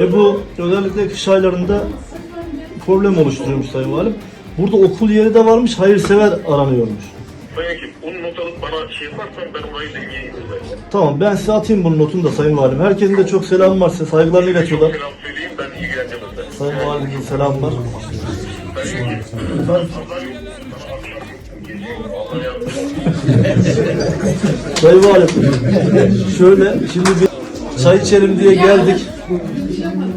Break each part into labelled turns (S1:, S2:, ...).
S1: Ve bu özellikle kış aylarında problem oluşturuyormuş Sayın Valim. Burada okul yeri de varmış, hayırsever aranıyormuş.
S2: Sayın Hekim, onun not alıp bana şey yaparsan ben orayı size.
S1: Tamam ben size atayım bunun notunu da Sayın Valim. Herkesin de çok selam var size, saygılarını
S2: Çok
S1: iletiyorlar.
S2: selam söyleyeyim, ben ilgileneceğim.
S1: Sayın Valim'in selam var.
S2: Sayın Hekim,
S1: Sayın Valim, şöyle şimdi bir çay içelim diye geldik.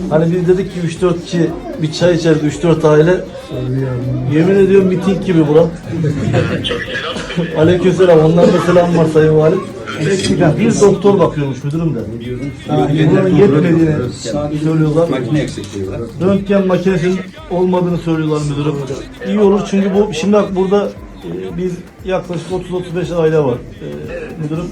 S1: Hani biz dedik ki 3-4 kişi bir çay içeriz 3-4 aile. Yemin ediyorum miting gibi bura. Aleykümselam. Ondan da selam var Sayın Valim. Bir doktor bakıyormuş müdürüm de. Buranın yetmediğini söylüyorlar.
S3: Makine eksikliği var.
S1: Röntgen makinesinin olmadığını söylüyorlar müdürüm. İyi olur çünkü bu şimdi bak burada e, biz yaklaşık 30-35 aile var e, müdürüm.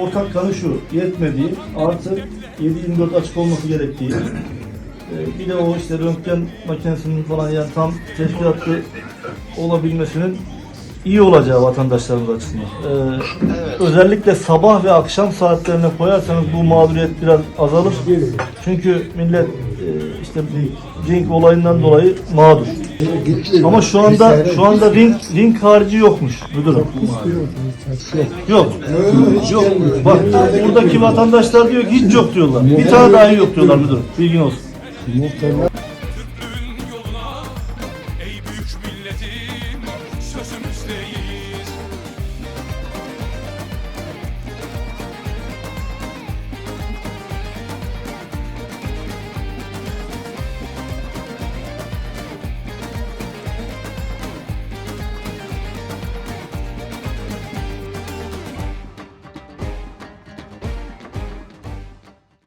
S1: Ortak kanı şu yetmediği artı 7-24 açık olması gerektiği. E, bir de o işte röntgen makinesinin falan yani tam teşkilatlı olabilmesinin iyi olacağı vatandaşlarımız açısından. E, Özellikle sabah ve akşam saatlerine koyarsanız bu mağduriyet biraz azalır. Çünkü millet işte ring olayından dolayı mağdur. Ama şu anda şu anda ring ring harici yokmuş müdürüm. Yok. Yok. Bak buradaki vatandaşlar diyor ki hiç yok diyorlar. Bir tane dahi yok diyorlar müdürüm. Bilgin olsun. Yoluna ey büyük milletim sözümüz değil.